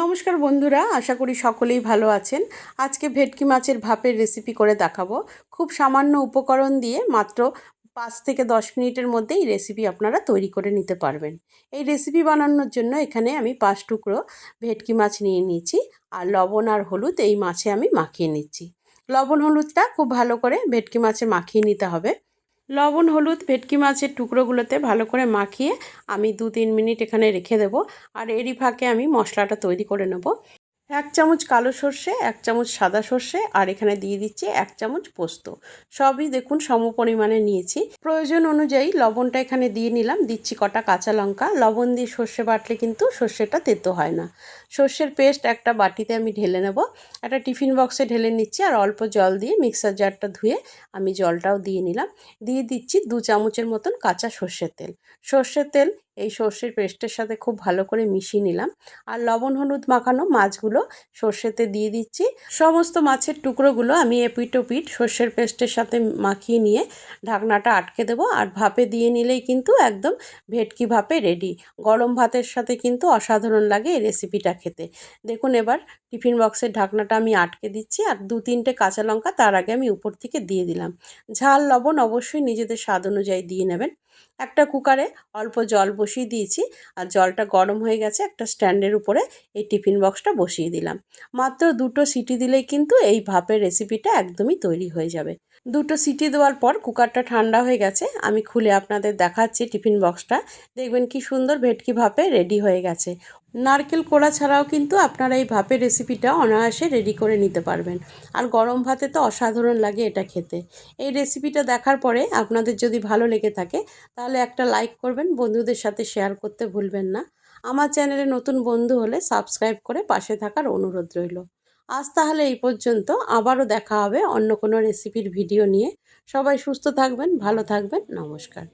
নমস্কার বন্ধুরা, আশা করি সকলেই ভালো আছেন। আজকে ভেটকি মাছের ভাপের রেসিপি করে দেখাবো। খুব সামান্য উপকরণ দিয়ে মাত্র পাঁচ থেকে দশ মিনিটের মধ্যেই রেসিপি আপনারা তৈরি করে নিতে পারবেন। এই রেসিপি বানানোর জন্য এখানে আমি পাঁচ টুকরো ভেটকি মাছ নিয়ে নিয়েছি আর লবণ আর হলুদ এই মাছে আমি মাখিয়ে নিচ্ছি। লবণ হলুদটা খুব ভালো করে ভেটকি মাছে মাখিয়ে নিতে হবে। লবণ, হলুদ, ভেটকি মাছের টুকরোগুলোতে ভালো করে মাখিয়ে আমি দু তিন মিনিট এখানে রেখে দেবো। আর এরই ফাঁকে আমি মশলাটা তৈরি করে নেব। এক চামচ কালো সর্ষে, এক চামচ সাদা সর্ষে আর এখানে দিয়ে দিচ্ছি এক চামচ পোস্ত। সবই দেখুন সম পরিমাণে নিয়েছি। প্রয়োজন অনুযায়ী লবণটা এখানে দিয়ে নিলাম। দিচ্ছি কটা কাঁচা লঙ্কা। লবণ দিয়ে সর্ষে বাটলে কিন্তু সর্ষেটা তেতো হয় না। সর্ষের পেস্ট একটা বাটিতে আমি ঢেলে নেব। একটা টিফিন বক্সে ঢেলে নিচ্ছি আর অল্প জল দিয়ে মিক্সার জারটা ধুয়ে আমি জলটাও দিয়ে নিলাম। দিয়ে দিচ্ছি দু চামচের মতন কাঁচা সর্ষের তেল। সর্ষের তেল এই সর্ষের পেস্টের সাথে খুব ভালো করে মিশিয়ে নিলাম। আর লবণ, হলুদ মাখানো মাছগুলো সর্ষেতে দিয়ে দিচ্ছি। সমস্ত মাছের টুকরোগুলো আমি এপিট ওপিট সর্ষের পেস্টের সাথে মাখিয়ে নিয়ে ঢাকনাটা আটকে দেবো। আর ভাপে দিয়ে নিলেই কিন্তু একদম ভেটকি ভাপে রেডি। গরম ভাতের সাথে কিন্তু অসাধারণ লাগে এই রেসিপিটা খেতে। দেখুন এবার টিফিন বক্সের ঢাকনাটা আমি আটকে দিচ্ছি। আর দু তিনটে কাঁচা লঙ্কা তার আগে আমি উপর থেকে দিয়ে দিলাম। ঝাল, লবণ অবশ্যই নিজেদের স্বাদ অনুযায়ী দিয়ে নেবেন। একটা কুকারে অল্প জল বসিয়ে দিয়েছি আর জলটা গরম হয়ে গেছে একটা স্ট্যান্ডের উপরে এই টিফিন বক্সটা বসিয়ে দিলাম। মাত্র দুটো সিটি দিলেই কিন্তু এই ভাপের রেসিপিটা একদমই তৈরি হয়ে যাবে। দুটো সিটি দেওয়ার পর কুকারটা ঠান্ডা হয়ে গেছে, আমি খুলে আপনাদের দেখাচ্ছি টিফিন বক্সটা। দেখবেন কি সুন্দর ভেটকি ভাপে রেডি হয়ে গেছে। নারকেল কোড়া ছাড়াও কিন্তু আপনারা এই ভাপের রেসিপিটা অনায়াসে রেডি করে নিতে পারবেন। আর গরম ভাতে তো অসাধারণ লাগে এটা খেতে। এই রেসিপিটা দেখার পরে আপনাদের যদি ভালো লেগে থাকে, তাহলে একটা লাইক করবেন, বন্ধুদের সাথে শেয়ার করতে ভুলবেন না। আমার চ্যানেলে নতুন বন্ধু হলে সাবস্ক্রাইব করে পাশে থাকার অনুরোধ রইল। আজ তাহলে এই পর্যন্ত, আবারও দেখা হবে অন্য কোনো রেসিপির ভিডিও নিয়ে। সবাই সুস্থ থাকবেন, ভালো থাকবেন, নমস্কার।